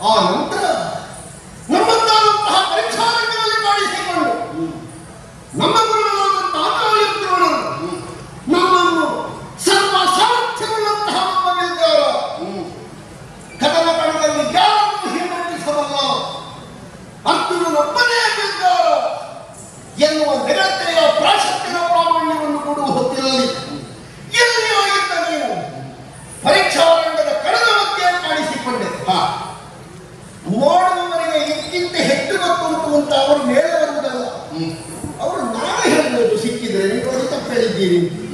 ಹೋದೆ ಆ ನಂತರ ಅದು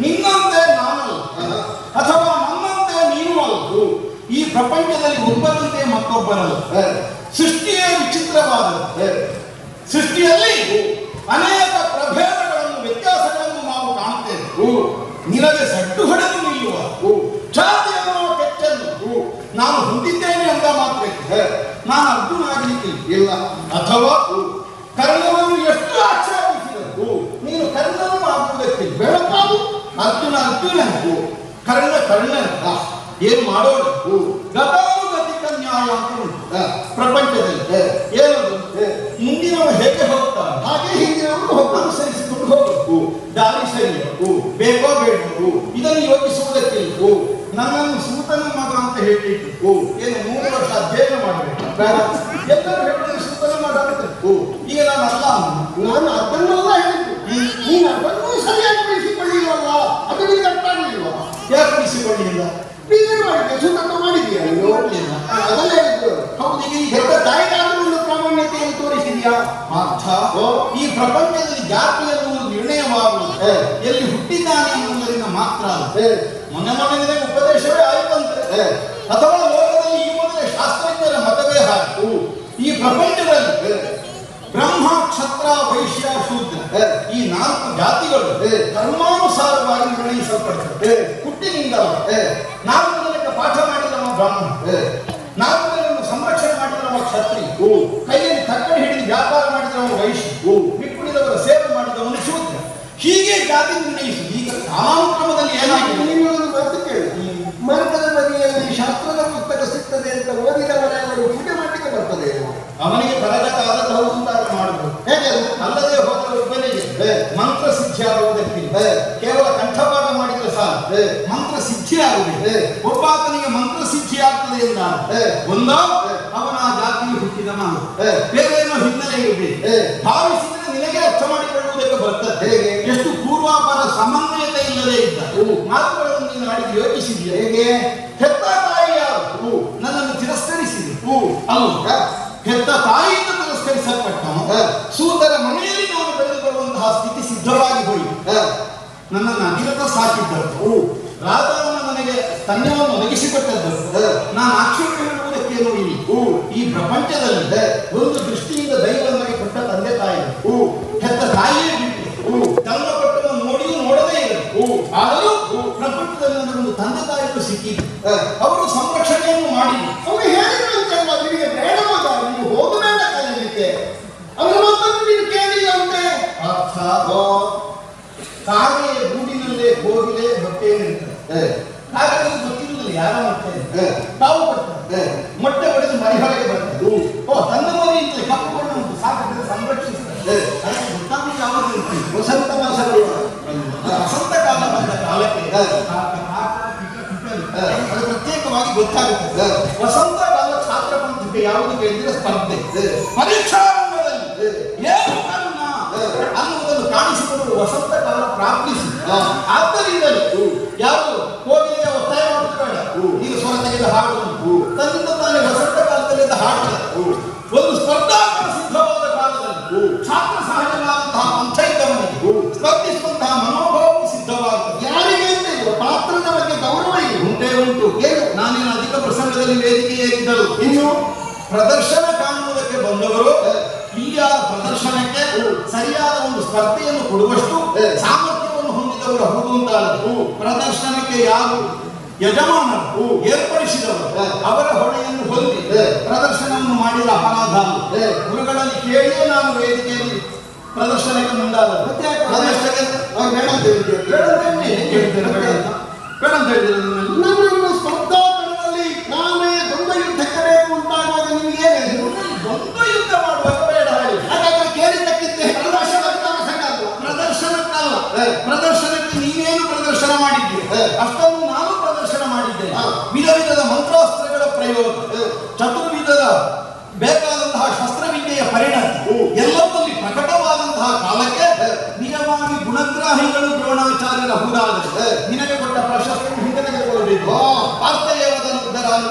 ನಿನ್ನಂತೆ ನಾನಲ್ಲ. ಅಥವಾ ನನ್ನಂತೆ ನೀನು ಅಲ್ಲ. ಈ ಪ್ರಪಂಚದಲ್ಲಿ ಒಬ್ಬರಂತೆ ಮತ್ತೊಬ್ಬರಲ್ಲ ಸೃಷ್ಟಿಯೇ ವಿಚಿತ್ರವಾದಂತೆ ಸೃಷ್ಟಿಯಲ್ಲಿ ಅನೇಕ ಪ್ರಭೇದಗಳನ್ನು, ವ್ಯತ್ಯಾಸಗಳನ್ನು ನಾವು ಕಾಣುತ್ತೇವೆ ನಿನಗೆ ಸಟ್ಟು ಹೊಡೆದು ನಿಲ್ಲುವ. ಜಾತಿಯನ್ನು ಅನ್ನುವ ನಾನು ಹೊಂದಿದ್ದೇನೆ ಅಂತ ಮಾತ್ರ. ನಾನು ಅರ್ಜುನ ಆಗಲಿಕ್ಕೆ ಇಲ್ಲ ಅಥವಾ ಕರ್ಣವನ್ನು ಎಷ್ಟು ಆಕ್ಷೇಪಿಸಿದರು ನೀನು ಕರ್ಣನು ಆಗುವುದಕ್ಕೆ ಬೆಳಕಾದು ಅರ್ಜುನ ಕರ್ಣ ಕರ್ಣ ಏನು ಮಾಡೋಣ ಗತಾನುಗತಿಕ ನ್ಯಾಯ ಅಂತ ಪ್ರಪಂಚದಲ್ಲಿ ಏನದು ಮುಂದಿನವರು ಹೇಗೆ ಹೋಗ್ತಾರೆ ಹಾಗೆ ಹಿಂದಿನವರು ಹೋಗ್ತಾರೆ ಅನುಸರಿಸಿಕೊಂಡು ಹೋಗಬೇಕು. ದಾರಿ ಸರಿಯಬೇಕು, ಬೇಕೋ ಬೇಡಬೇಕು ಇದನ್ನು ಯೋಚಿಸುವುದಕ್ಕೆ ನನ್ನನ್ನು ಸೂತನ ಮಗ ಅಂತ ಹೇಳಿಟ್ಟು ಏನು ಮೂರು ವರ್ಷ ಅಧ್ಯಯನ ಮಾಡಬೇಕು. ಎಲ್ಲರೂ ಹೇಳಿದ್ರೆ ಸೂತನ ಮಗ ಅಂತ ಈಗ ನಾನು ಅಲ್ಲ ಅಂದೆ. ನಾನು ಅದನ್ನೆಲ್ಲ ಹೇಳಿದ್ದು ನೀನು ಅದನ್ನೂ ಸರಿಯಾಗಿ ಬೆಳೆಸಿಕೊಳ್ಳಿಲ್ವಲ್ಲ ಅದು ನಿನಗೆ ಅರ್ಥ ಆಗಲಿಲ್ವಾ ಯಾಕೆ ಉಳಿಸಿಕೊಳ್ಳಿಲ್ಲ ನೀನೇನು ಮಾಡಿದ್ದೆ ಸುತಂತ್ರ ಮಾಡಿದ್ಯಾ? ನೋಡ್ಲಿಲ್ಲ. ಅದನ್ನ ಹೇಳಿದ್ದು ಹೌದು ಈಗ ಈ ಹೆತ್ತ ತಾಯಿಗಾದ್ರೂ ಒಂದು ಪ್ರಾಮಾಣ್ಯತೆಯನ್ನು ತೋರಿಸಿದ್ಯಾ? ಅರ್ಥ ಓ. ಈ ಪ್ರಪಂಚದಲ್ಲಿ ಜಾತಿ ಎನ್ನುವುದು ನಿರ್ಣಯವಾಗುವುದು. ಎಲ್ಲಿ ಹುಟ್ಟಿದ್ದಾನೆ ಎನ್ನುವುದರಿಂದ ಮಾತ್ರ ಮೊನ್ನೆ ಮೊನ್ನೆ ಉಪದೇಶವೇ ಆಯ್ತಂತೆ. ಅಥವಾ ಲೋಕದಲ್ಲಿ ಈ ಮೊದಲೇ ಶಾಸ್ತ್ರಜ್ಞರ ಮತವೇ ಹಾಕು ಈ ಪ್ರಪಂಚದಲ್ಲಿ ಬ್ರಹ್ಮ ಕ್ಷತ್ರ ವೈಶ್ಯ ಶೂದ್ರ ಈ ನಾಲ್ಕು ಜಾತಿಗಳು. ಕರ್ಮಾನುಸಾರವಾಗಿ ನಿರ್ಣಯಿಸಲ್ಪಡ್ತವೆ. ಹುಟ್ಟಿನಿಂದ ನಾಲ್ಕು ಪಾಠ ನಮ್ಮ ಬ್ರಾಹ್ಮಣ ನಾವು ಸಂರಕ್ಷಣೆ ಮಾಡಿದ ನಮ್ಮ ಕ್ಷತ್ರಿ. ಕೈಯಲ್ಲಿ ತಕ್ಕಡಿ ಹಿಡಿದು ವ್ಯಾಪಾರ ಮಾಡಿದವನು ವೈಶ್ಯ ಹ್ಞೂ. ಬಿಟ್ಟುಳಿದವರ ಸೇವೆ ಮಾಡಿದವನು ಶೂದ್ರ ಹೀಗೆ ಜಾತಿ ನಿರ್ಣಯಿಸಿ ಈಗ ಕಾಲಾನುಕ್ರಮದಲ್ಲಿ ಏನಾಗಿದೆ ನೀನು ಒಂದು ಮಾತು ಕೇಳು ಮಾರ್ಗದ ಬದಿಯಲ್ಲಿ ಶಾಸ್ತ್ರದ ಪುಸ್ತಕ ಸಿಗ್ತದೆ ಅಂತ ಓದಿದವರೆಲ್ಲರೂ ಪೂಜೆ ಮಾಡಲಿಕ್ಕೆ ಬರ್ತದೆ ಅವನಿಗೆ ಕರಗತ ಆದದ್ದು ಹೌದು ಅಂತ ಆತ ಮಾಡಬಹುದು ಹೇಗೆ ಅದು? ಅಲ್ಲದೆ ಹೋದ ಒಬ್ಬನಿಗೆ ಹೇ. ಮಂತ್ರ ಸಿದ್ಧಿ ಆಗುವುದಕ್ಕಿಂತ ಹೇ. ಕೇವಲ ಕಂಠಪಾಠ ಮಾಡಿದ್ರೆ ಸಾಲ ಹೇ. ಮಂತ್ರ ಸಿದ್ಧಿ ಆಗುವುದಿಲ್ಲ ಹೇ. ಒಬ್ಬ ಆತನಿಗೆ ಮಂತ್ರ ಹೇ. ಒಂದೋ. ಅವನ ಜಾತಿಗೆ ಹುಟ್ಟಿದ ನಾನು. ಬೇರೆ ಏನೋ ಹಿನ್ನೆಲೆ ಇರಬೇಕು ಹೇ. ಭಾವಿಸಿದ್ರೆ ನಿನಗೆ ಅರ್ಥ ಮಾಡಿಕೊಳ್ಳುವುದಕ್ಕೆ ಬರ್ತದೆ? ಎಷ್ಟು ಪೂರ್ವಾಪರ ಸಮನ್ವಯತೆ ಇಲ್ಲದೆ ಇದ್ದ. ಮಾತುಗಳನ್ನು ನೀನು ಆಡಿಗೆ ಯೋಚಿಸಿದ್ಯಾ ಹೇಗೆ ಹೆತ್ತ ತನ್ನವನ್ನು ಒದಗಿಸಿಕೊಟ್ಟದ್ದು. ನಾನು ಆಕ್ಷೇಪ ಹೇಳುವುದಕ್ಕೇನೂ ಇಲ್ಲ ಈ ಪ್ರಪಂಚದಲ್ಲಿ ಒಂದು ದೃಷ್ಟಿಯಿಂದ ದೈವ ನಮಗೆ ಕೊಟ್ಟ ತಂದೆ ತಾಯಿ. ಹೆತ್ತ ತಾಯಿಯೇ ಬಿಟ್ಟು. ತನ್ನ ಕೊಟ್ಟನ್ನು ನೋಡಿಯೂ ನೋಡದೇ ಇಲ್ಲ ಆದರೂ ಪ್ರಪಂಚದಲ್ಲಿ ಒಂದು ತಂದೆ ತಾಯಿಗಳು ಸಿಕ್ಕಿದ್ರು ಅವರು ಸಂರಕ್ಷಣೆಯನ್ನು ಮಾಡಿ ಅವರು ಹೇಳಿದ್ರು ಅಂತ ನಿನಗೆ ಬೇಡವಾದ ನೀವು ಹೋಗಬೇಡ ಕಲಿಯಲಿಕ್ಕೆ 받으십시오. ಯಜಮಾನರು. ಏರ್ಪಡಿಸಿದವರು ಅವರ ಹೊಣೆಯನ್ನು ಹೊಂದಿ ಪ್ರದರ್ಶನವನ್ನು ಮಾಡಿದ ಅಪರಾಧ. ಗುರುಗಳಲ್ಲಿ ಕೇಳಿಯೇ ನಾನು ವೇದಿಕೆಯಲ್ಲಿ ಪ್ರದರ್ಶನಕ್ಕೆ ಮುಂದಾದ ಪ್ರದರ್ಶನಕ್ಕೆ? ಬೇಡ ಅಂತ ಹೇಳಿದ್ರು. ಬೇಡ ಅಂತ ಹೇಳಿ ಹೇಳ್ತೇನೆ ಬೇಡ ಅಂತ ಬೇಡ ಅಂತ ಹೇಳಿದ್ರೆ? ನನ್ನಲ್ಲಿ. ನನ್ನನ್ನು ಸ್ಪರ್ಧಾಕರಣದಲ್ಲಿ ನಾನೇ ದ್ವಂದ್ವ ಯುದ್ಧಕ್ಕೆ ಬೇಕು ಅಂತಾಗುವಾಗ ನಿಮ್ಗೆ ಏನು ದ್ವಂದ್ವ ಯುದ್ಧ ಮಾಡುವಾಗ ಬೇಡ ಹೇಳಿ. ಹಾಗಾದ್ರೆ ಕೇಳಿದ್ದಕ್ಕಿಂತ? ಪ್ರದರ್ಶನಕ್ಕಲ್ಲ. ಹೇ. ಪ್ರದರ್ಶನಕ್ಕೆ ನೀವೇನು ಪ್ರದರ್ಶನ ಮಾಡಿದ್ದೀರಿ? ಹೇ.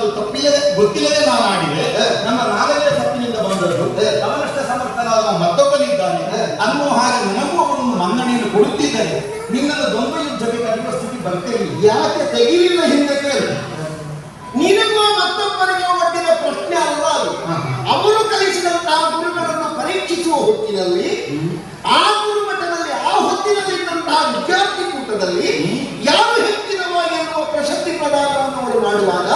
ಅನ್ನೋದು ತಪ್ಪಿಲ್ಲದೆ ಗೊತ್ತಿಲ್ಲದೆ ನಾನು ಆಡಿದೆ ನಮ್ಮ ನಾಲ್ಕೇ ತಪ್ಪಿನಿಂದ ಬಂದದ್ದು ಅವನಷ್ಟ ಸಮರ್ಥನಾದ ಮತ್ತೊಬ್ಬನಿದ್ದಾನೆ. ಅನ್ನುವ ಹಾಗೆ ನನಗೂ ಅವನನ್ನು ಮನ್ನಣೆಯನ್ನು ಕೊಡುತ್ತಿದ್ದಾನೆ. ನಿನ್ನನ್ನು ದ್ವಂದ್ವ ಯುದ್ಧಕ್ಕೆ ಕರೆಯುವ ಸ್ಥಿತಿ ಬರ್ತೇನೆ. ಯಾಕೆ ತೆಗಿಲಿಲ್ಲ ಹಿಂದೆ ಕೇಳು. ನಿನಗೂ ಮತ್ತೊಬ್ಬರಿಗೆ ಒಡ್ಡಿದ ಪ್ರಶ್ನೆ ಅಲ್ಲ ಅದು ಹಾ. ಅವರು ಕಲಿಸಿದಂತಹ ಗುರುಗಳನ್ನು ಪರೀಕ್ಷಿಸುವ ಹೊತ್ತಿನಲ್ಲಿ ಆ ಗುರುಮಠದಲ್ಲಿ ಆ ಹೊತ್ತಿನಲ್ಲಿದ್ದಂತಹ ವಿದ್ಯಾರ್ಥಿ ಕೂಟದಲ್ಲಿ ಯಾರು ಹೆಚ್ಚಿನವ ಎನ್ನುವ ಪ್ರಶಸ್ತಿ ಪ್ರದಾನವನ್ನು ಅವರು ಮಾಡುವಾಗ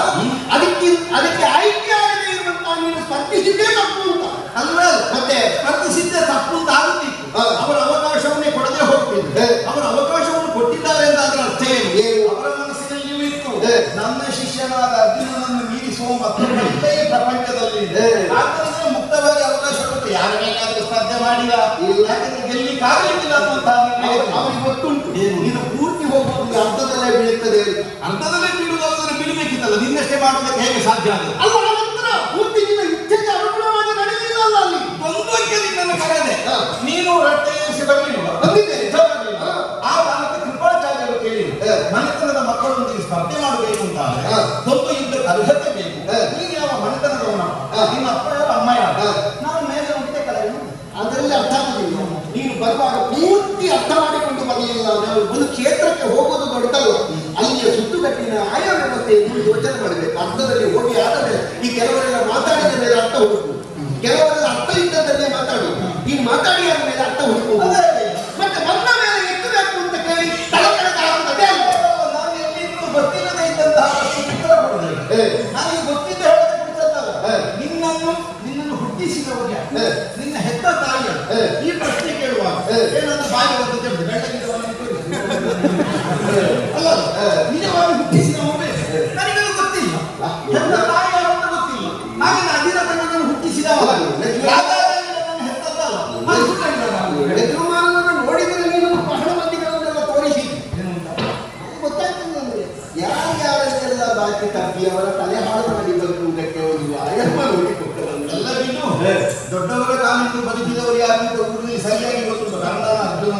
ಅದಕ್ಕೆ ಅದಕ್ಕೆ ಆಯ್ಕೆ ಆಗದೆ ಇರುವಂತಹ ನೀನು ಸ್ಪರ್ಧಿಸಿದ್ದೇ ತಪ್ಪು ಅಂತ ಅಲ್ಲ ಮತ್ತೆ ಸ್ಪರ್ಧಿಸಿದ್ದೆ ತಪ್ಪು ಅಂತ ಆಗುತ್ತಿತ್ತು ಹಾ. ಅವರ ಅವಕಾಶವನ್ನೇ ಕೊಡದೆ ಹೋಗ್ತಿದ್ರು ಹೇ. ಅವರ ಅವಕಾಶವನ್ನು ಕೊಟ್ಟಿದ್ದಾರೆ ಅಂತ ಅದರ ಅರ್ಥ ಏನು ಏನು? ಅವರ ಮನಸ್ಸಿನಲ್ಲಿಯೂ ಇತ್ತು ಹೇ. ನನ್ನ ಶಿಷ್ಯನಾದ ಅರ್ಜುನನನ್ನು ಮೀರಿಸುವ ಮತ್ತೊಬ್ಬ ಇಲ್ಲೇ ಈ ಪ್ರಪಂಚದಲ್ಲಿ ಇದೆ. ಹೇ. ಆದ್ದರಿಂದ ಮುಕ್ತವಾಗಿ ಅವಕಾಶ ಕೊಟ್ಟು ಯಾರು ಬೇಕಾದ್ರೂ ಸ್ಪರ್ಧೆ ಮಾಡಿದ ಇಲ್ಲ. ಯಾಕಂದ್ರೆ ಗೆಲ್ಲಿಕ್ಕಾಗಲಿಕ್ಕಿಲ್ಲ ಅನ್ನುವಂತಹ ನಿರ್ಣಯ ಅವ್ರು- ಇತ್ತು. ಅವ್ರಿಗೆ ಗೊತ್ತುಂಟು ಏನು? ನೀನು ಪೂರ್ತಿ ಹೋಗುವುದು ಅರ್ಧದಲ್ಲೇ ಬೀಳುತ್ತದೆ ಅಂತ. ಅರ್ಧದಲ್ಲೇ ಬೀಳುವುದಾದ್ರೆ ಬಿಡಬೇಕಿತ್ತಲ್ಲ ನಿನ್ನಷ್ಟೇ ಮಾಡುವುದಕ್ಕೆ ಹೇಗೆ ಸಾಧ್ಯ ಆಗುತ್ತೆ ಅಲ್ಲ ಆ ನಂತರ ಪೂರ್ತಿ ನಿನ್ನ ಇಚ್ಛೆಗೆ ಅನುಗುಣವಾಗಿ ನಡೆಯಲಿಲ್ಲ ಅಲ್ಲ ಅಲ್ಲಿ ದ್ವಂದ್ವಕ್ಕೆ ನಿನ್ನನ್ನು ಕರೆದೆ ಹಾ. ನೀನು ರಟ್ಟೆ ಎನಿಸಿ ಬರಲಿಲ್ಲ ಬಂದಿದ್ದೇನೆ. ಹಾ. ಆ ಕಾಲಕ್ಕೆ ಕೃಪಾಚಾರ್ಯರು ಕೇಳಿದ್ರು ಹಾ. ಮನೆತನದ ಮಕ್ಕಳೊಂದಿಗೆ ಸ್ಪರ್ಧೆ ಮಾಡಬೇಕು ಅಂತಾದ್ರೆ ಹಾ. ದ್ವಂದ್ವ ಯುದ್ಧಕ್ಕೆ ಅರ್ಹತೆ ಬೇಕು ಹಾ. ನೀನು ಯಾವ ಮನೆತನದವನ ಹಾ. ನಿನ್ನ ಅಪ್ಪ ಯಾರು ಅಮ್ಮ ಯಾರು ಹಾ. ನಾವು ಮೇಲೆ ಉಂಟೆ ಕಲೆ ಅದರಲ್ಲಿ ಅರ್ಥ ಆಗುದಿಲ್ಲ ನೀನು ಬರುವಾಗ ಪೂರ್ತಿ ಅರ್ಥ ಮಾಡಿಕೊಂಡು ಬರಲಿಲ್ಲ ನಾವು ಒಂದು ಕ್ಷೇತ್ರಕ್ಕೆ ಹೋಗೋದು ದೊಡ್ಡದಲ್ಲ ಅಲ್ಲಿಯ ಸುತ್ತುಗಟ್ಟಿನ ಆಯಾ ವ್ಯವಸ್ಥೆಯನ್ನು ಯೋಚನೆ ಮಾಡಬೇಕು. ಅರ್ಥದಲ್ಲಿ ಹೋಗಿ ಆದ ಈ ಕೆಲವರೆಲ್ಲ ಮಾತಾಡಿದ ಮೇಲೆ ಅರ್ಥ ಹುಡುಕು ಕೆಲವರೆಲ್ಲ ಅರ್ಥ ಇದ್ದದ್ದನ್ನೇ ಮಾತಾಡು ನೀನು ಮಾತಾಡಿ ಆದ ಮೇಲೆ ಅರ್ಥ ಹುಡುಕು ಅದೇ. ಮತ್ತೆ ಬಂದ ಮೇಲೆ ಎತ್ತಬೇಕು ಅಂತ ಕೇಳಿ ತಲೆ ಕೆಳಗೆ ಹಾಕುತ್ತದೆ ಅಲ್ಲ. ನಾನು ಎಲ್ಲಿಂದಲೂ ಗೊತ್ತಿಲ್ಲದೆ ಇದ್ದಂತಹ ಪ್ರಶ್ನೆಗೆ ಉತ್ತರ ಕೊಡಬೇಕು ಹೇ. ನನಗೆ ಗೊತ್ತಿದ್ದ ಹೇಳದೆ ಬಿಡ್ತದಲ್ಲ ಹೇ. ನಿನ್ನನ್ನು ನಿನ್ನನ್ನು ಹುಟ್ಟಿಸಿದವರಿಗೆ ಹೇ. ನಿನ್ನ ಹೆತ್ತ ತಾಯಿಯ ಹೇ. ಈ ಪ್ರಶ್ನೆ ಕೇಳುವಾಗ ಹೇ. ಏನಂತ ಬಾಯಿ ಬರ್ತದೆ ಬೆಳ್ಳಗಿದ್ದವನಿಗೆ ಅಲ್ಲ ಹೇ. ನಿಜವಾಗಿ ಹುಟ್ಟಿಸಿದವನೇ ನನಗದು ಗೊತ್ತಿಲ್ಲ ಆ, ಹೆತ್ತ ತಾಯಿ ಯಾರು ಅಂತ ಗೊತ್ತಿಲ್ಲ ಹಾಗೆ ಅದಿರ ತನ್ನನ್ನು ಹುಟ್ಟಿಸಿದವ ಹೌದು. ಯಾವ್ದಾದ್ರು ನನ್ನನ್ನು ಹೆತ್ತದ್ದಲ್ಲ ಅದು ಸುಳ್ಳು ಹೇಳಿದ ನಾನು. ಯಜಮಾನನನ್ನು ನೋಡಿದರೆ ನೀನು ಬಹಳ ಮಂದಿಗಳನ್ನೆಲ್ಲ ತೋರಿಸಿ ಏನು ಅಂತ? ಗೊತ್ತಾಯ್ತು ನನಗೆ ಯಾರ್ಯಾರೆಲ್ಲ ಬಾಕಿ ತಪ್ಪಿ ಅವರ ತಲೆ ಮಾಡಿ ಬದುಕುವುದಕ್ಕೆ ಒಂದು ಆಯಮ್ಮ ನೋಡಿ ಕೊಟ್ಟರಲ್ಲ ಎಲ್ಲ ಬಿಟ್ಟು ದೊಡ್ಡವರ ಕಾಲದಿಂದ ಬದುಕಿದವರು ಯಾರು ಅಂತ ಊರಲ್ಲಿ ಸರಿಯಾಗಿ ಗೊತ್ತು ಕನ್ನಡ ಅರ್ಜುನ.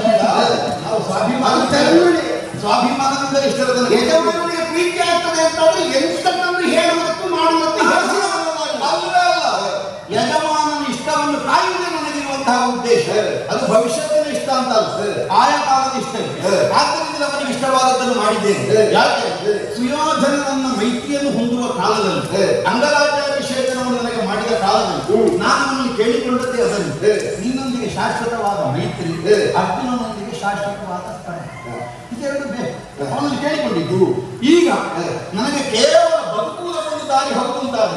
ಬೇಡ ನಾವು ಸ್ವಾಭಿಮಾನ ಸ್ವಾಭಿಮಾನದಿಂದ ಇಷ್ಟರ ಪ್ರೀತಿ ಆಗ್ತದೆ ಅಂತಂದ್ರೆ ಎಂತದನ್ನು ಹೇಳುವುದಕ್ಕೂ ಮಾಡುವುದಕ್ಕೂ. ಅಲ್ಲ ಅದು ಭವಿಷ್ಯದಲ್ಲಿ ಇಷ್ಟ ಅಂತ ಅಲ್ಲ. ಆಯಾ ಕಾಲದ ಇಷ್ಟ. ಆದ್ದರಿಂದ ಅವನಿಗೆ ಇಷ್ಟವಾದದ್ದನ್ನು ಮಾಡಿದ್ದೇನೆ ಯಾಕೆ ಸುಯೋಧನ ನನ್ನ ಮೈತ್ರಿಯನ್ನು ಹೊಂದುವ ಕಾಲದಲ್ಲಿ ಹೇ. ಅಂಗರಾಜ್ಯಾಭಿಷೇಕನವನ್ನು ನನಗೆ ಮಾಡಿದ ಕಾಲದಲ್ಲಿ ನಾನು ಅವನಲ್ಲಿ ಕೇಳಿಕೊಂಡದ್ದೇ ಅದನ್ನು. ನಿನ್ನೊಂದಿಗೆ ಶಾಶ್ವತವಾದ ಮೈತ್ರಿ. ಅರ್ಜುನನೊಂದಿಗೆ ಶಾಶ್ವತವಾದ ಹಾ. ಇದೆರಡು ಬೇಕು. ಅವನಲ್ಲಿ ಕೇಳಿಕೊಂಡಿದ್ದು ಈಗ ನನಗೆ ಕೇವಲ ಬದುಕುವುದಕ್ಕೊಂದು ದಾರಿ ಹೋಗುವಂತಾದ.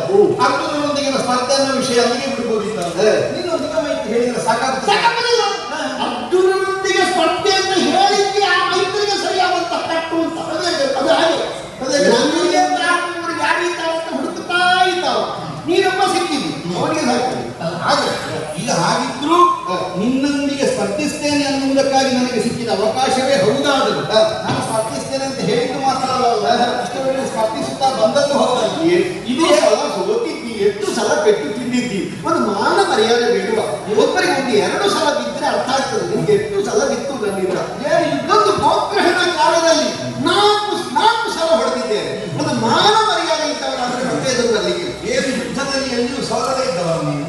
ಅರ್ಜುನನೊಂದಿಗಿನ ಸ್ಪರ್ಧೆ ಅನ್ನೋ ವಿಷಯ ಅಲ್ಲಿಗೆ ಬಿಡ್ಬೋದಿತ್ತು ಹೇ. ನಿನ್ನೊಂದಿಗೆ ಹೇಳಿದ್ರೆ ಸಾಕಾಗ್ತದೆ. ಸಾಕಾಗುದಿಲ್ಲ. ಅರ್ಜುನನೊಂದಿಗೆ ಸ್ಪರ್ಧೆ ಅಂತ ಹೇಳಿದ್ದೆ ಆ ಮೈತ್ರಿಗೆ ಸರಿಯಾದಂತ ಕಟ್ಟು ಅಂತ ಅದೇ ಅದು ಹಾಗೆ. ಅದೇ. ನನಗೆ ಬ್ರಾಹ್ಮಣರು ಯಾರು ಇದ್ದಾರೆ ಅಂತ ಹುಡುಕ್ತಾ ಇದ್ದಾವ. ನೀನೊಬ್ಬ ಸಿಕ್ಕಿದ್ದಿ. ಅವನಿಗೆ ಸಾಕ್ತದೆ ಅಲ್ಲ, ಈಗ ಹಾಗಿದ್ರು. ನಿನ್ನೊಂದಿಗೆ ಸ್ಪರ್ಧಿಸ್ತೇನೆ ಅನ್ನುವುದಕ್ಕಾಗಿ ನನಗೆ ಸಿಕ್ಕಿದ ಅವಕಾಶವೇ ಹೌದಾದರೂ. ನಾನು ಸ್ಪರ್ಧಿಸ್ತೇನೆ ಅಂತ ಹೇಳಿದ್ದು ಮಾತ್ರ ಅಲ್ಲ. ಅಷ್ಟರಲ್ಲಿ ಸ್ಪರ್ಧಿಸುತ್ತಾ ಬಂದದ್ದು ಹೌದಲ್ಲ. ಇದೇ ಅಲ್ಲ ಪೆಟ್ಟು ತಿಂದಿದ್ದಿ ಒಂದು ಮಾನ ಮರ್ಯಾದೆ ಬೇಡುವ. ಒಬ್ಬರಿಗೆ ಒಂದು ಎರಡು ಸಲ ಬಿದ್ದರೆ ಅರ್ಥ ಆಗ್ತದೆ. ನಿಮ್ಗೆ ಎಷ್ಟು ಸಲ ಬಿತ್ತು ನನ್ನಿಂದ ಇನ್ನೊಂದು ಗೋಗ್ರಹಣ ಕಾಲದಲ್ಲಿ ನಾಲ್ಕು ನಾಲ್ಕು ಸಲ ಹೊಡೆದಿದ್ದೇನೆ. ಒಂದು ಮಾನ ಮರ್ಯಾದೆ ಇದ್ದವರಾದ್ರೆ ಮತ್ತೆ ಎದುರು ಬರ್ಲಿಕ್ಕೆ ಏನು ಯುದ್ಧದಲ್ಲಿ ಎಲ್ಲಿಯೂ ಸೋಲದೇ ಇದ್ದವರು ನೀನು?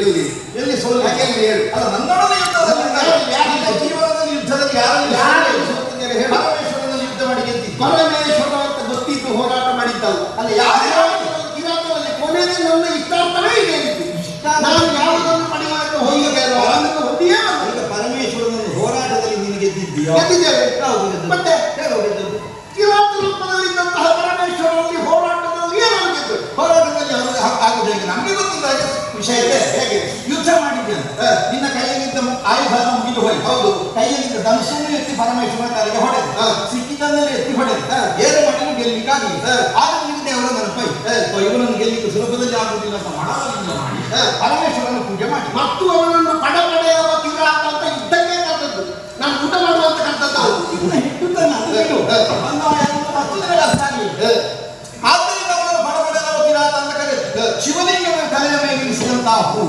ಎಲ್ಲಿ? ಎಲ್ಲಿ ಸೋಲ ಎಲ್ಲಿ ಹೇಳು? ಅಲ್ಲ ನನ್ನೊಡನೆ ಯುದ್ಧದಲ್ಲಿ ಯಾರು- ಯಾರು- ನಿನ್ನ ಜೀವನದಲ್ಲಿ ಯುದ್ಧದಲ್ಲಿ ಯಾರಲ್ಲಿ ಯಾರು ಸೋಲಿಲ್ಲ? ಸೋತಿದ್ದಾರೆ ಹೇಳು? ಪರಮೇಶ್ವರನಲ್ಲಿ ಯುದ್ಧ ಮಾಡಿ ಗೆದ್ದಿದ್ದು ಪರಮೇಶ್ವರ ಅಂತ ಗೊತ್ತಿದ್ದು ಹೋರಾಟ ಮಾಡಿದ್ದಲ್ಲ ಅಲ್ಲ ಯಾರು ಕಿರಾತದಲ್ಲಿ ಕೊನೆಗೆ ನನ್ನ ಇಷ್ಟಾರ್ಥವೇ ಇದೆ ಅಂತು. ನಾನು ಯಾವುದನ್ನು ಪಡೆಯುವುದಕ್ಕೆ ಹೋಗಬೇಕೋ ಅದನ್ನು ಹೊಂದಿಯೇ ಬಂದೆ. ಈಗ ಪರಮೇಶ್ವರನನ್ನು ಹೋರಾಟದಲ್ಲಿ ಗೆದ್ದಿದ್ದೇವೆ ಯಾವುದು? ಗೆದ್ದದ್ದು? ಮತ್ತೆ ಹೋರಾಟದಲ್ಲಿ ಅವರು ಆಗುದು ಹೇಗೆ ನಮಗೆ ಗೊತ್ತಿಲ್ಲ. ವಿಷಯಕ್ಕೆ ಹೇಗೆ? ಯುದ್ಧ ಮಾಡಿದ್ದೇನೆ. ನಿನ್ನ ಕೈಯಲ್ಲಿದ್ದ ಆಯುಧ ಮುಗಿದು ಹೋಯ್ತು. ಹೌದು. ಕೈಯಲ್ಲಿದ್ದ ಧನುಷನ್ನು ಎತ್ತಿ ಪರಮೇಶ್ವರ ತಲೆಗೆ ಹೊಡೆದು. ಸಿಕ್ಕಿದ್ದನ್ನೆಲ್ಲ ಎತ್ತಿ ಹೊಡೆದು. ಏನು ಮಾಡಿದ್ರು ಗೆಲ್ಲಿಕ್ಕಾಗಲಿ ಹ. ಆಗ ನಿಮಗೆ ದೇವರ ನೆನಪೈ ಇವನನ್ನು ಗೆಲ್ಲಿಕ್ಕೆ ಸುಲಭದಲ್ಲಿ ಆಗುವುದಿಲ್ಲ ಅಂತ ಮನವರಿಯಿಂದ ಮಾಡಿ. ಪರಮೇಶ್ವರನ ಪೂಜೆ ಮಾಡಿ. ಮತ್ತು ಅವನನ್ನು ಪಡಪಡೆಯುವ ಹತ್ತು ದಿನಗಳ ಸ್ನಾನಿ ಆದ್ದರಿಂದ ಅವನು ಬಡಬಡಗಳ ಕಿರಾತ ಅಂತಕರೆ ಶಿವಲಿಂಗನ ತಲೆಯ ಮೇಗಿರಿಸಿದಂತಹ ಹೂ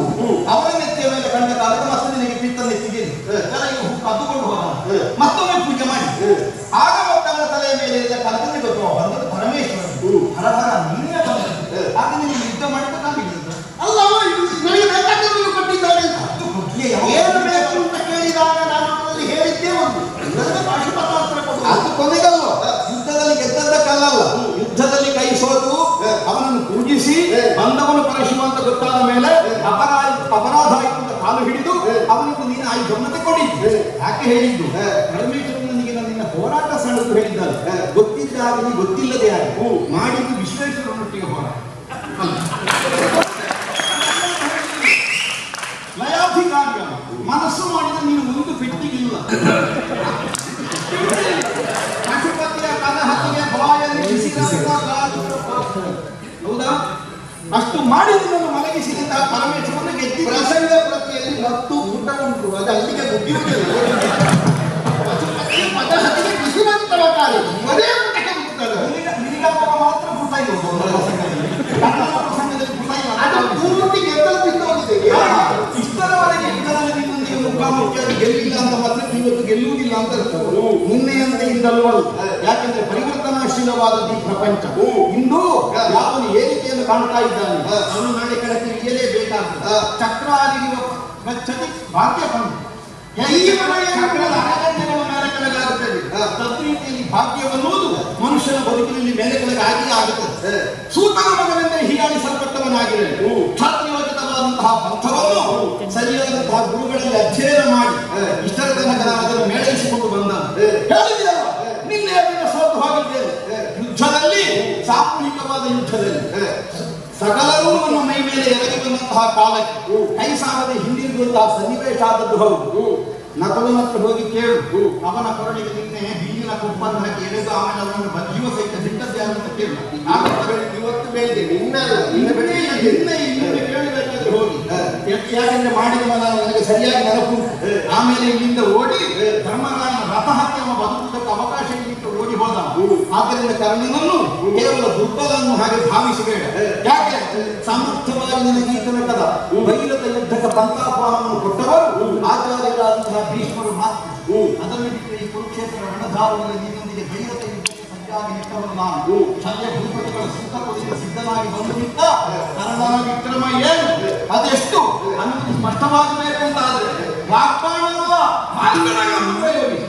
ಅವನ ನೆತ್ತಿಯ ಮೇಲೆ ಕಂಡ ಕಾಲಕ್ಕೆ ಮತ್ತೆ ನಿನಗೆ ಪಿತ್ತ ನೆತ್ತಿಗೆ ನನಗೆ ಹೂ ಕದ್ದುಕೊಂಡು ಹೋದ ಮತ್ತೊಮ್ಮೆ ಪೂಜೆ ಮಾಡಿ ಆಗ ಮತ್ತವನ ತಲೆಯ ಮೇಲೆ ಕಾಲದಲ್ಲಿ ಗೊತ್ತು ಬಂದದ್ದು ಪರಮೇಶ್ವರ ಹರಹರ ನೀನೇ ಬಂದದ್ದು ಆಗ ನಿನಗೆ ಪರಶಿವ ಅಂತ ಗೊತ್ತಾದ ಮೇಲೆ ಅಪರಾಧ ಅಪರಾಧ ಆಯ್ತು ಅಂತ ಕಾಲು ಹಿಡಿದು ಅವನಿಗೆ ನೀನು ಆಯ್ತು ಗಮನತೆ ತಗೊಂಡಿದ್ದು ಯಾಕೆ ಹೇಳಿದ್ದು? ಹೇ. ಪರಮೇಶ್ವರನಿಗೆ ನನ್ನ ಹೋರಾಟ ಸಣ್ಣದು ಹೇಳಿದ್ದಾರೆ. ಗೊತ್ತಿದ್ದ ಆಗಲಿ ಗೊತ್ತಿಲ್ಲದೆ ಯಾರು ಮಾಡಿದ್ದು ವಿಶ್ವೇಶ್ವರನೊಟ್ಟಿಗೆ ಹೋರಾಟ. ಅಷ್ಟು ಮಾಡಿ ನಿನ್ನನ್ನು ಮಲಗಿಸಿದಂತಹ ಪರಮೇಶ್ವರನ ಗೆದ್ದಿ ಪ್ರಸಂಗ ಪ್ರತಿಯಲ್ಲಿ ಮತ್ತು ಊಟ ಉಂಟು. ಅದು ಅಲ್ಲಿಗೆ ಮುಗಿಯುವುದಿಲ್ಲ ಪದ ಹತ್ತಿಗೆ ಬಿಸಿಲಂತವ ಕಾಲಿ. ಮನೆ ಊಟಕ್ಕೆ ಮುಗ್ತದೆ ನಿನಗ- ಮಾತ್ರ. ಅದು ಪೂರ್ತಿ ಗೆದ್ದಲು ಹೋಗಿದೆ. ಇಷ್ಟರವರೆಗೆ ಯುದ್ಧದಲ್ಲಿ ಗೆಲ್ಲಿಲ್ಲ ಅಂತ ಮಾತ್ರ ಇವತ್ತು ಗೆಲ್ಲುವುದಿಲ್ಲ ಅಂತ ಅರ್ಥ. ಅಲ್ಲ. ಯಾಕೆಂದ್ರೆ ಯಾಕೆಂದ್ರೆ ಪರಿವರ್ತನಾಶೀಲವಾದದ್ದು ಈ ಪ್ರಪಂಚ. ಇಂದು ಯಾವನು ಏರಿಕೆಯನ್ನು ಕಾಣ್ತಾ ಇದ್ದಾನೆ? ಅವನು ನಾಳೆ ಕೆಳಕ್ಕೆ ಇಳಿಯಲೇಬೇಕಾಗ್ತದೆ ಚಕ್ರ ಆಗಿರುವ ಗಚ್ಚತಿ ಭಾಗ್ಯ ಬಂದು ಚಕ್ರದ ಅರಗಂಟೆಗಳ ಮೇಲೆ ಕೆಳಗಾಗುತ್ತದೆ ತದ್ರೀತಿಯಲ್ಲಿ ಭಾಗ್ಯವೆನ್ನುವುದು ಮನುಷ್ಯನ ಬದುಕಿನಲ್ಲಿ ಮೇಲೆ ಕೆಳಗೆ ಆಗಿ ಆಗುತ್ತದೆ. ಸೂತನ ಮಗನೆಂದರೆ ಹೀಯಾಳಿಸಲ್ಪಟ್ಟವನಾಗಿರಲಿ ಕ್ಷಾತ್ರಿಯೋಚಿತವಾದಂತಹ ಪಂಥವನ್ನು ಸರಿಯಾದಂತಹ ಗುರುಗಳಲ್ಲಿ ಅಧ್ಯಯನ ಮಾಡಿ ಇಷ್ಟರ ತನಕ ನಾನು ಅದನ್ನು ಮೇಳೈಸಿಕೊಂಡು ಬಂದ ಹೇಳಿದೆಯಲ್ಲ ನಿನ್ನೆ ಅದನ್ನು ಸೋತು ಹೋಗಿದ್ದೇನೆ ಯುದ್ಧದಲ್ಲಿ ಸಾಮೂಹಿಕವಾದ ಯುದ್ಧದಲ್ಲಿ ಸಕಲರೂ ನಮ್ಮ ಮೈ ಮೇಲೆ ಎರಗಿ ಬಂದಂತಹ ಕಾಲಕ್ಕೆ ಕೈ ಸಾಗದೆ ಹಿಂದಿರುಗುವಂತಹ ಸನ್ನಿವೇಶ ಆದದ್ದು ಹೌದು. ನಕಲನ ಹತ್ರ ಹೋಗಿ ಕೇಳು. ಅವನ ಕೊರಳಿಗೆ ನಿನ್ನೆ ಬೀಗಿನ ಕುಪ್ಪಂದಕ್ಕೆ ಎಳೆದು ಆಮೇಲೆ ಅವನನ್ನು ಬದಿಯುವ ಸಹಿತ ಸಿಕ್ಕದ್ದೆ ಅಂತ ಕೇಳು ಆಗ ಇವತ್ತು ನಿನ್ನಲ್ಲ ನಿನ್ನ ನಿನ್ನೆ ಬೆಳಿಗ್ಗೆ ನಿನ್ನೆ ಇನ್ನೊಮ್ಮೆ ಕೇಳಬೇಕಾದ್ರೆ ಹೋಗಿ. ಯಾಕೆ- ಯಾಕೆಂದ್ರೆ ಮಾಡಿದ ಮನ ನನಗೆ ಸರಿಯಾಗಿ ನೆನಪು ಆಮೇಲೆ ಇಲ್ಲಿಂದ ಓಡಿ ಧರ್ಮರಾಯನ ರಥ ಹತ್ತಿ ಅವ ಬದುಕುವುದಕ್ಕೆ ಅವಕಾಶ ಇಟ್ಟು ಓಡಿ ಹೋದ ಆದ್ದರಿಂದ ಕರ್ಣನನ್ನು ಕೇವಲ ದುರ್ಬಲನ್ನು ಹಾಗೆ ಭಾವಿಸಬೇಡ ಯಾಕೆ? ಸಮರ್ಥವಾಗಿ ನಿನಗೆ ಈ ತನಕದ ಬೈಲದ ಯುದ್ಧಕ್ಕೆ ಪಂಥಾಪಾನವನ್ನು ಕೊಟ್ಟವರು ಆಚಾರ್ಯರಾದಂತಹ ಭೀಷ್ಮರು ಮಾತ್ರ. ಅದನ್ನು ಬಿಟ್ಟರೆ ಈ ಕುರುಕ್ಷೇತ್ರ ರಣಧಾರದಲ್ಲಿ ನಿನ್ನೊಂದಿಗೆ ವೈರದ ಯುದ್ಧಕ್ಕೆ ಸಜ್ಜಾಗಿ ನಿಟ್ಟವರು ನಾನು ಶಲ್ಯ ಭೂಪತಿಗಳ ಸಿದ್ಧನಾಗಿ ಬಂದು ನಿಂತ ಕನ್ನಡ ವಿಕ್ರಮ ಏನು ಅದೆಷ್ಟು? ಅನ್ನೋದು ಸ್ಪಷ್ಟವಾಗಬೇಕು ಅಂತ ಆದ್ರೆ ಮಾರ್ಗಗಳನ್ನು ಉಪಯೋಗಿಸಿ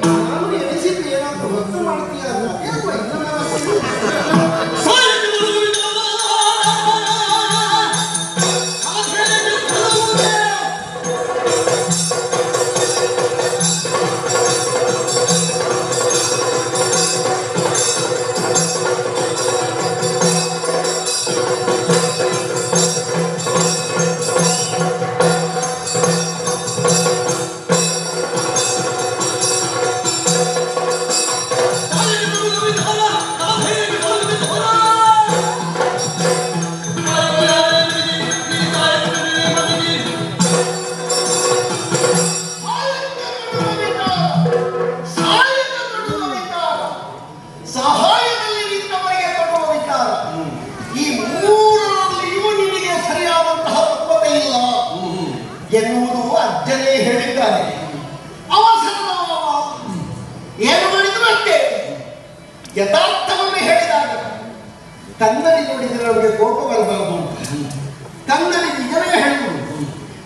ಕನ್ನಡಿ ನಿಜವೇ ಹೇಳುವುದು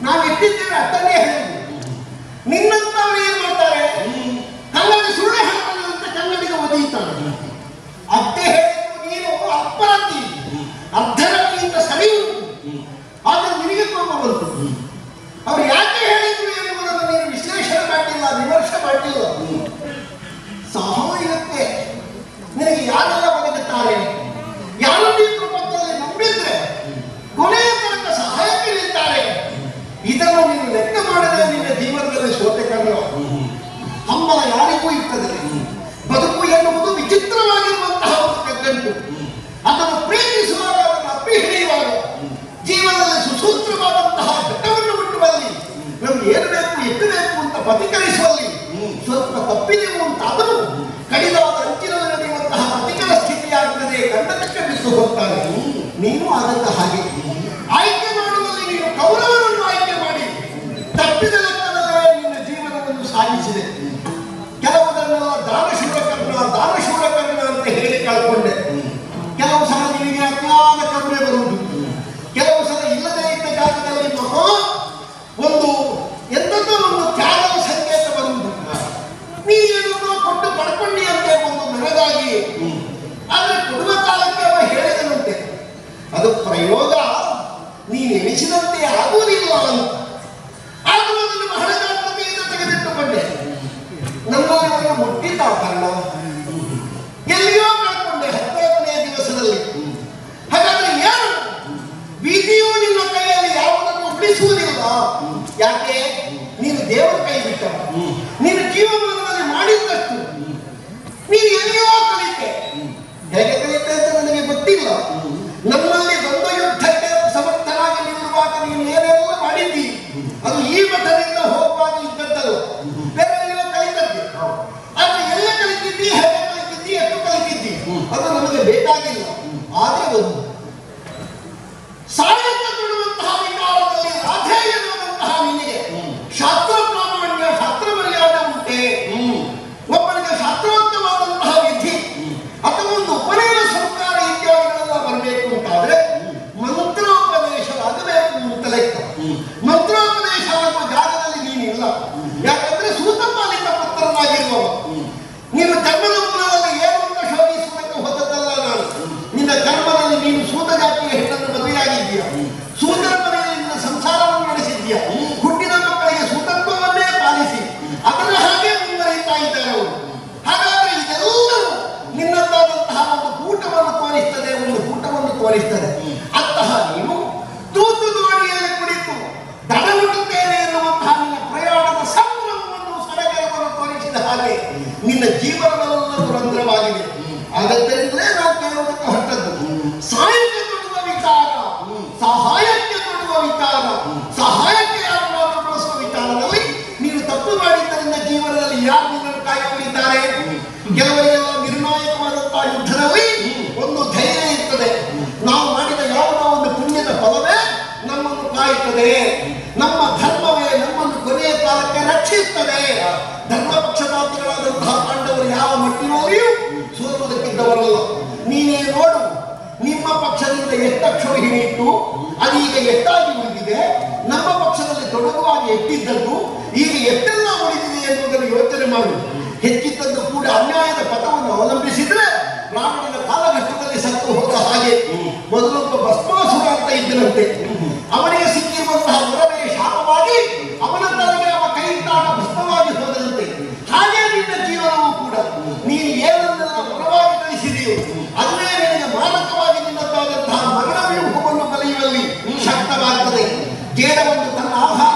ನಾವು ಇಟ್ಟಿದ್ದೇವೆ ಅರ್ಥನೇ ಹೇಳುವುದು ನಿನ್ನಂತವರು ಏನ್ ಮಾಡ್ತಾರೆ ಕನ್ನಡಿ ಸುಳ್ಳು ಹೇಳ್ತಾರೆ ಅಂತ ಕನ್ನಡಿಗೆ ಒದೀತಾರೆ ಅತ್ತೆ ಹೇಳಿದ್ರು ನೀನು ಅಪರಾಧಿ ಅರ್ಧರಾತ್ರಿಯಿಂದ ಸರಿ ಉಂಟು ಆದ್ರೆ ನಿನಗೆ ಕೋಪ ಬಂತು ಅವ್ರು ಯಾಕೆ ಹೇಳಿದ್ರು ಎನ್ನುವುದನ್ನು ನೀನು ವಿಶ್ಲೇಷಣೆ ಮಾಡಿಲ್ಲ ವಿಮರ್ಶೆ ಮಾಡಿಲ್ಲ ಸಹಾಯಕ್ಕೆ ನಿನಗೆ ಯಾರೆಲ್ಲ ಬದುಕುತ್ತಾರೆ ಯಾರನ್ನು ಈ ಪ್ರಪಂಚದಲ್ಲಿ ನಂಬಿದ್ರೆ ಕೊನೆಯ ತನಕ ಸಹಾಯಕ್ಕೆ ನಿಲ್ತಾರೆ ಇದನ್ನು ನೀನು ಲೆಕ್ಕ ಮಾಡದೆ ನಿನ್ನ ಜೀವನದಲ್ಲಿ ಸೋತೆ ಕಾಣುವ ಹಂಬಲ ಯಾರಿಗೂ ಇರ್ತದೆ ಬದುಕು ಎನ್ನುವುದು ವಿಚಿತ್ರವಾಗಿರುವಂತಹ ಒಂದು ಕಗ್ಗಂಟು ಅದನ್ನು ಪ್ರೀತಿಸುವಾಗ ಅದನ್ನು ಅಪ್ಪಿ ಹಿಡಿಯುವಾಗ ಜೀವನದಲ್ಲಿ ಸುಸೂತ್ರವಾದಂತಹ ಘಟ್ಟವನ್ನು ಮುಟ್ಟುವಲ್ಲಿ ನಮ್ಗೆ ಏನು ಬೇಕು ಎಷ್ಟು ಬೇಕು ಅಂತ ಪ್ರತಿಕರಿಸುವಲ್ಲಿ ಸ್ವಲ್ಪ ತಪ್ಪಿದೆವು ಅಂತಾದರೂ ಕಡಿದಾದ ಅಂಚಿನಲ್ಲಿ ನಡೆಯುವಂತಹ ಪ್ರತಿಕರ ಸ್ಥಿತಿಯಾಗುತ್ತದೆ ಕಂಡತಕ್ಕೆ ಬಿದ್ದು ಹೋಗ್ತಾನೆ ನೀನು ಆದಂತ ಹಾಗೆ. ಜಾಗದಲ್ಲಿ ನಿನ್ನ ಜೀವನವೆಲ್ಲ ರಂಧ್ರವಾಗಿದೆ ಅದರಿಂದಲೇ ನಾವು ಕೇಳುವುದಕ್ಕೆ ಹೊರಟದ್ದು ಸಾಯಕ್ಕೆ ತೊಡುವ ವಿಚಾರ, ಸಹಾಯಕ್ಕೆ ತೊಡುವ ವಿಚಾರ, ಸಹಾಯಕ್ಕೆ ಯಾರನ್ನಾದ್ರೂ ಬಳಸುವ ವಿಚಾರದಲ್ಲಿ ನೀನು ತಪ್ಪು ಮಾಡಿದ್ದರಿಂದ ಜೀವನದಲ್ಲಿ ಯಾರು ನಿನ್ನನ್ನು ಕಾಯ್ಕೊಂಡಿದ್ದಾರೆ ಕೆಲವರಿಗೆಲ್ಲ ನಿರ್ಣಾಯಕವಾದಂತಹ ಯುದ್ಧದಲ್ಲಿ ಒಂದು ಧೈರ್ಯ ಇರ್ತದೆ. ನಾವು ಮಾಡಿದ ಯಾವುದೋ ಒಂದು ಪುಣ್ಯದ ಫಲವೇ ನಮ್ಮನ್ನು ಕಾಯುತ್ತದೆ. ನಮ್ಮ ಧರ್ಮವೇ ನಮ್ಮನ್ನು ಕೊನೆಯ ಕಾಲಕ್ಕೆ ರಕ್ಷಿಸುತ್ತದೆ. ಪಕ್ಷಪಾತಿಗಳಾದಂತಹ ಪಾಂಡವರು ಯಾವ ಮಟ್ಟಿನಲ್ಲಿಯೂ ಸೋಲುವುದಕ್ಕಿದ್ದವರಲ್ಲ ನೀನೇ ನೋಡು, ನಿಮ್ಮ ಪಕ್ಷದಿಂದ ಎಷ್ಟಕ್ಷೋಹಿಣಿ ಇಟ್ಟು, ಅದೀಗ ಎತ್ತಾಗಿ ಉಳಿದಿದೆ. ನಮ್ಮ ಪಕ್ಷದಲ್ಲಿ ತೊಡಗುವಾಗಿ ಎತ್ತಿದ್ದದ್ದು ಈಗ ಎತ್ತೆಲ್ಲ ಉಳಿದಿದೆ ಎನ್ನುವುದನ್ನು ಯೋಚನೆ ಮಾಡು. ಹೆಚ್ಚಿದ್ದದ್ದು ಕೂಡ ಅನ್ಯಾಯದ ಪಥವನ್ನು ಅವಲಂಬಿಸಿದ್ರೆ ರಾವಣನ ಕಾಲಘಟ್ಟದಲ್ಲಿ ಸತ್ತು ಹೋದ ಹಾಗೆ ಮೊದಲೊಬ್ಬ ಭಸ್ಮಾಸುರ ಅಂತ ಇದ್ದನಂತೆ. ಅವನಿಗೆ ಸಿಕ್ಕಿರುವಂತಹ ಈ ಶಬ್ದವಾಗ್ತದೆ ಜೇಡವನ್ನು ತನ್ನ ಆಹಾರ